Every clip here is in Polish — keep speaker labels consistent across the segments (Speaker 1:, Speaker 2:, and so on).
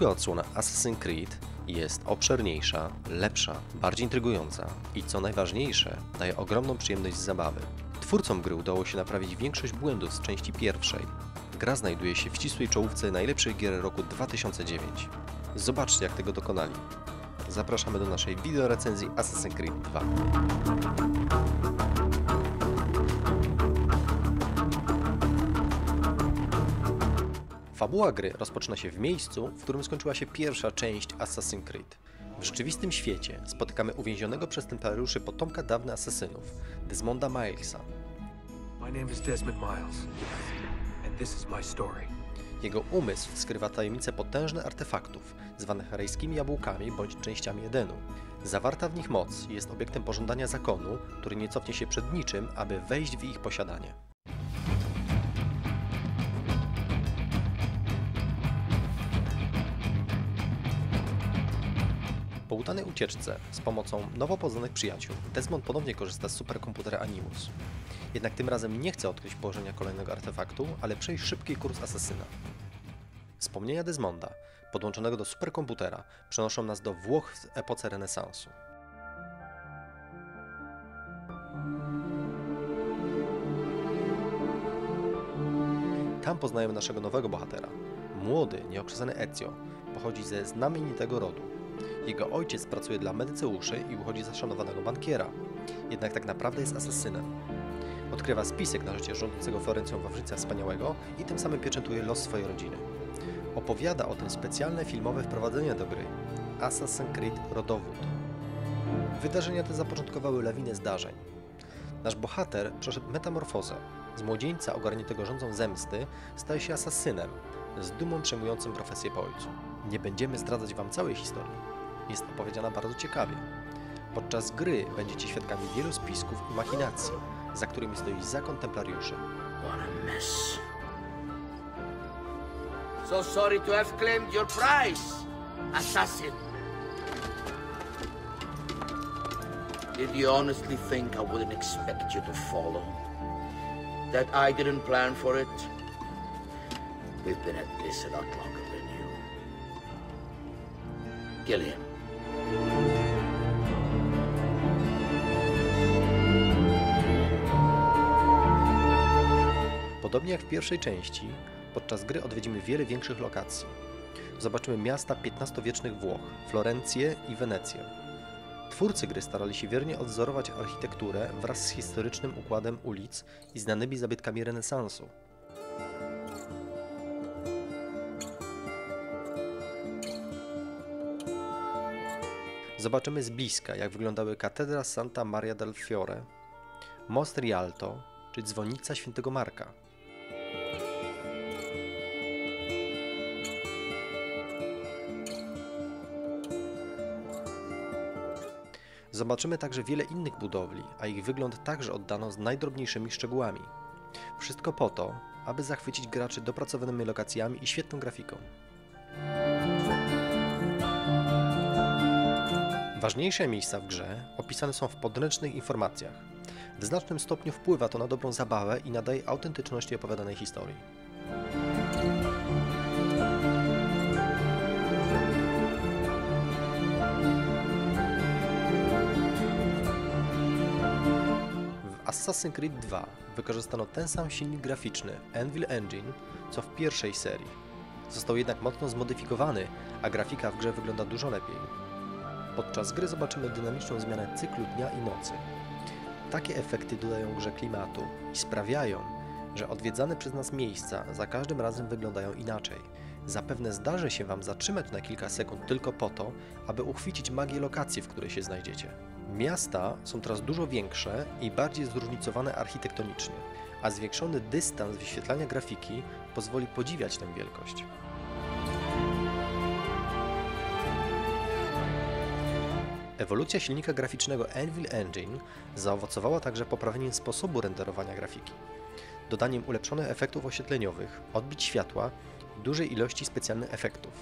Speaker 1: Druga odsłona Assassin's Creed jest obszerniejsza, lepsza, bardziej intrygująca i co najważniejsze, daje ogromną przyjemność z zabawy. Twórcom gry udało się naprawić większość błędów z części pierwszej. Gra znajduje się w ścisłej czołówce najlepszych gier roku 2009. Zobaczcie jak tego dokonali. Zapraszamy do naszej wideorecenzji Assassin's Creed 2. Fabuła gry rozpoczyna się w miejscu, w którym skończyła się pierwsza część Assassin's Creed. W rzeczywistym świecie spotykamy uwięzionego przez templariuszy potomka dawnych asesynów, Desmonda Milesa. Jego umysł skrywa tajemnice potężnych artefaktów, zwanych rejskimi jabłkami bądź częściami Edenu. Zawarta w nich moc jest obiektem pożądania zakonu, który nie cofnie się przed niczym, aby wejść w ich posiadanie. Po udanej ucieczce z pomocą nowo poznanych przyjaciół, Desmond ponownie korzysta z superkomputera Animus. Jednak tym razem nie chce odkryć położenia kolejnego artefaktu, ale przejść szybki kurs asesyna. Wspomnienia Desmonda, podłączonego do superkomputera, przenoszą nas do Włoch w epoce renesansu. Tam poznajemy naszego nowego bohatera. Młody, nieokrzesany Ezio pochodzi ze znamienitego rodu. Jego ojciec pracuje dla medyceuszy i uchodzi za szanowanego bankiera. Jednak tak naprawdę jest asesynem. Odkrywa spisek na życie rządzącego Florencją Wawrzyca Wspaniałego i tym samym pieczętuje los swojej rodziny. Opowiada o tym specjalne filmowe wprowadzenie do gry Assassin's Creed Rodowód. Wydarzenia te zapoczątkowały lawinę zdarzeń. Nasz bohater przeszedł metamorfozę. Z młodzieńca ogarniętego rządzą zemsty staje się asasynem, z dumą przejmującym profesję po ojcu. Nie będziemy zdradzać Wam całej historii. Jest opowiedziana bardzo ciekawie. Podczas gry będziecie świadkami wielu spisków i machinacji, za którymi stoi zakon templariuszy.
Speaker 2: What a mess. So sorry to have claimed your prize, assassin. Did you honestly think I wouldn't expect you to follow? That I didn't plan for it? We've been at this a lot longer Him.
Speaker 1: Podobnie jak w pierwszej części, podczas gry odwiedzimy wiele większych lokacji. Zobaczymy miasta XV-wiecznych Włoch, Florencję i Wenecję. Twórcy gry starali się wiernie odwzorować architekturę wraz z historycznym układem ulic i znanymi zabytkami renesansu. Zobaczymy z bliska, jak wyglądały katedra Santa Maria del Fiore, most Rialto czy dzwonnica świętego Marka. Zobaczymy także wiele innych budowli, a ich wygląd także oddano z najdrobniejszymi szczegółami. Wszystko po to, aby zachwycić graczy dopracowanymi lokacjami i świetną grafiką. Ważniejsze miejsca w grze opisane są w podręcznych informacjach. W znacznym stopniu wpływa to na dobrą zabawę i nadaje autentyczności opowiadanej historii. W Assassin's Creed 2 wykorzystano ten sam silnik graficzny Anvil Engine co w pierwszej serii. Został jednak mocno zmodyfikowany, a grafika w grze wygląda dużo lepiej. Podczas gry zobaczymy dynamiczną zmianę cyklu dnia i nocy. Takie efekty dodają grze klimatu i sprawiają, że odwiedzane przez nas miejsca za każdym razem wyglądają inaczej. Zapewne zdarzy się Wam zatrzymać na kilka sekund tylko po to, aby uchwycić magię lokacji, w której się znajdziecie. Miasta są teraz dużo większe i bardziej zróżnicowane architektonicznie, a zwiększony dystans wyświetlania grafiki pozwoli podziwiać tę wielkość. Ewolucja silnika graficznego Anvil Engine zaowocowała także poprawieniem sposobu renderowania grafiki, dodaniem ulepszonych efektów oświetleniowych, odbić światła i dużej ilości specjalnych efektów.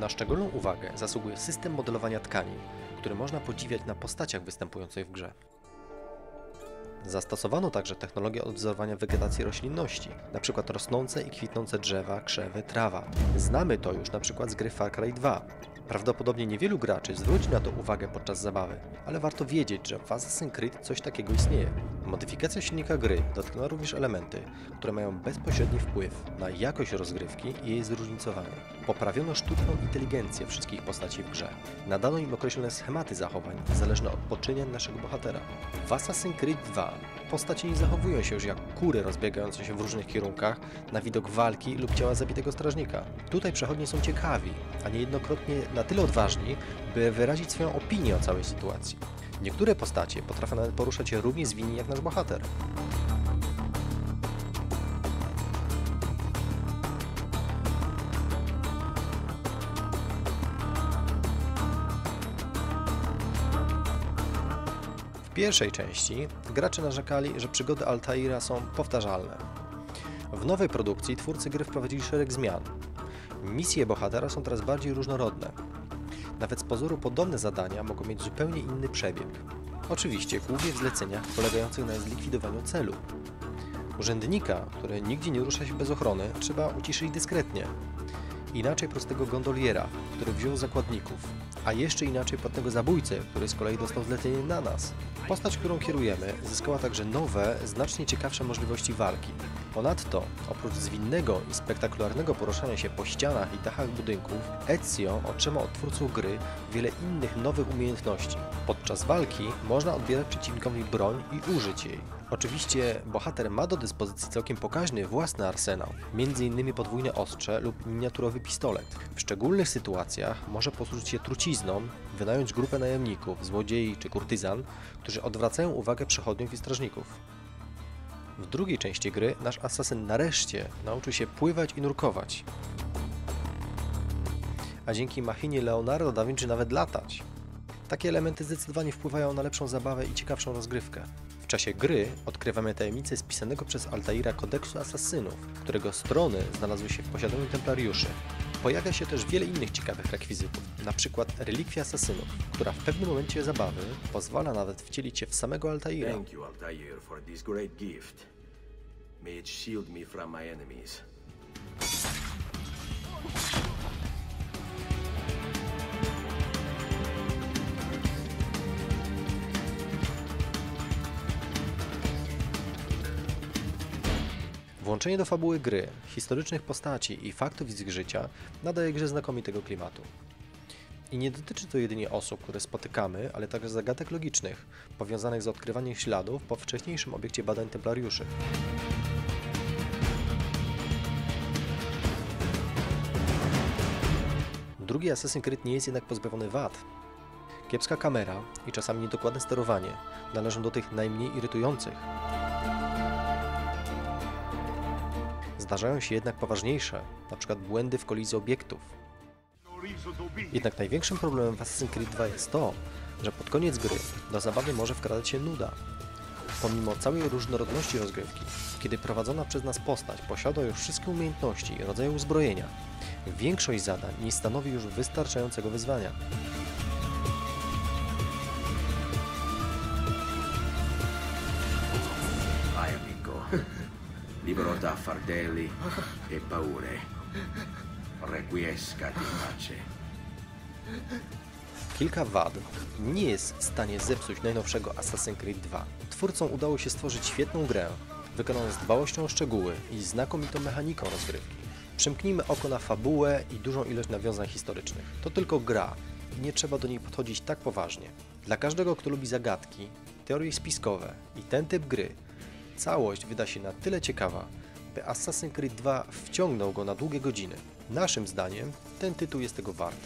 Speaker 1: Na szczególną uwagę zasługuje system modelowania tkanin, który można podziwiać na postaciach występujących w grze. Zastosowano także technologię odwzorowania wegetacji roślinności, np. rosnące i kwitnące drzewa, krzewy, trawa. Znamy to już np. z gry Far Cry 2. Prawdopodobnie niewielu graczy zwróci na to uwagę podczas zabawy, ale warto wiedzieć, że w Assassin's Creed coś takiego istnieje. Modyfikacja silnika gry dotknęła również elementy, które mają bezpośredni wpływ na jakość rozgrywki i jej zróżnicowanie. Poprawiono sztuczną inteligencję wszystkich postaci w grze. Nadano im określone schematy zachowań, zależne od poczynień naszego bohatera. W Assassin's Creed 2 postacie nie zachowują się już jak kury rozbiegające się w różnych kierunkach na widok walki lub ciała zabitego strażnika. Tutaj przechodnie są ciekawi, a niejednokrotnie na tyle odważni, by wyrazić swoją opinię o całej sytuacji. Niektóre postacie potrafią nawet poruszać się równie zwinnie jak nasz bohater. W pierwszej części gracze narzekali, że przygody Altaira są powtarzalne. W nowej produkcji twórcy gry wprowadzili szereg zmian. Misje bohatera są teraz bardziej różnorodne. Nawet z pozoru podobne zadania mogą mieć zupełnie inny przebieg. Oczywiście głównie w zleceniach polegających na zlikwidowaniu celu. Urzędnika, który nigdzie nie rusza się bez ochrony, trzeba uciszyć dyskretnie. Inaczej prostego gondoliera, który wziął zakładników, a jeszcze inaczej płatnego zabójcę, który z kolei dostał zlecenie na nas. Postać, którą kierujemy, zyskała także nowe, znacznie ciekawsze możliwości walki. Ponadto, oprócz zwinnego i spektakularnego poruszania się po ścianach i dachach budynków, Ezio otrzyma od twórców gry wiele innych nowych umiejętności. Podczas walki można odbierać przeciwnikowi broń i użyć jej. Oczywiście bohater ma do dyspozycji całkiem pokaźny własny arsenał, m.in. podwójne ostrze lub miniaturowy pistolet. W szczególnych sytuacjach może posłużyć się trucizną, wynająć grupę najemników, złodziei czy kurtyzan, którzy odwracają uwagę przechodniów i strażników. W drugiej części gry nasz asasyn nareszcie nauczył się pływać i nurkować. A dzięki machinie Leonardo da Vinci nawet latać. Takie elementy zdecydowanie wpływają na lepszą zabawę i ciekawszą rozgrywkę. W czasie gry odkrywamy tajemnicę spisanego przez Altaira kodeksu asasynów, którego strony znalazły się w posiadaniu templariuszy. Pojawia się też wiele innych ciekawych rekwizytów, przykład relikwia asasynów, która w pewnym momencie zabawy pozwala nawet wcielić się w samego Altaira.
Speaker 3: Thank you, Altair, for this great gift. May it shield me from my enemies.
Speaker 1: Włączenie do fabuły gry, historycznych postaci i faktów z ich życia nadaje grze znakomitego klimatu. I nie dotyczy to jedynie osób, które spotykamy, ale także zagadek logicznych, powiązanych z odkrywaniem śladów po wcześniejszym obiekcie badań templariuszy. Drugi Assassin's Creed nie jest jednak pozbawiony wad. Kiepska kamera i czasami niedokładne sterowanie należą do tych najmniej irytujących. Zdarzają się jednak poważniejsze, np. błędy w kolizji obiektów. Jednak największym problemem w Assassin's Creed 2 jest to, że pod koniec gry do zabawy może wkradać się nuda. Pomimo całej różnorodności rozgrywki, kiedy prowadzona przez nas postać posiada już wszystkie umiejętności i rodzaje uzbrojenia, większość zadań nie stanowi już wystarczającego wyzwania.
Speaker 3: Libero da fardelli e paure. Requiescat in pace.
Speaker 1: Kilka wad nie jest w stanie zepsuć najnowszego Assassin's Creed 2. Twórcom udało się stworzyć świetną grę, wykonaną z dbałością o szczegóły i znakomitą mechaniką rozgrywki. Przymknijmy oko na fabułę i dużą ilość nawiązań historycznych. To tylko gra i nie trzeba do niej podchodzić tak poważnie. Dla każdego, kto lubi zagadki, teorie spiskowe i ten typ gry, całość wyda się na tyle ciekawa, by Assassin's Creed 2 wciągnął go na długie godziny. Naszym zdaniem ten tytuł jest tego wart.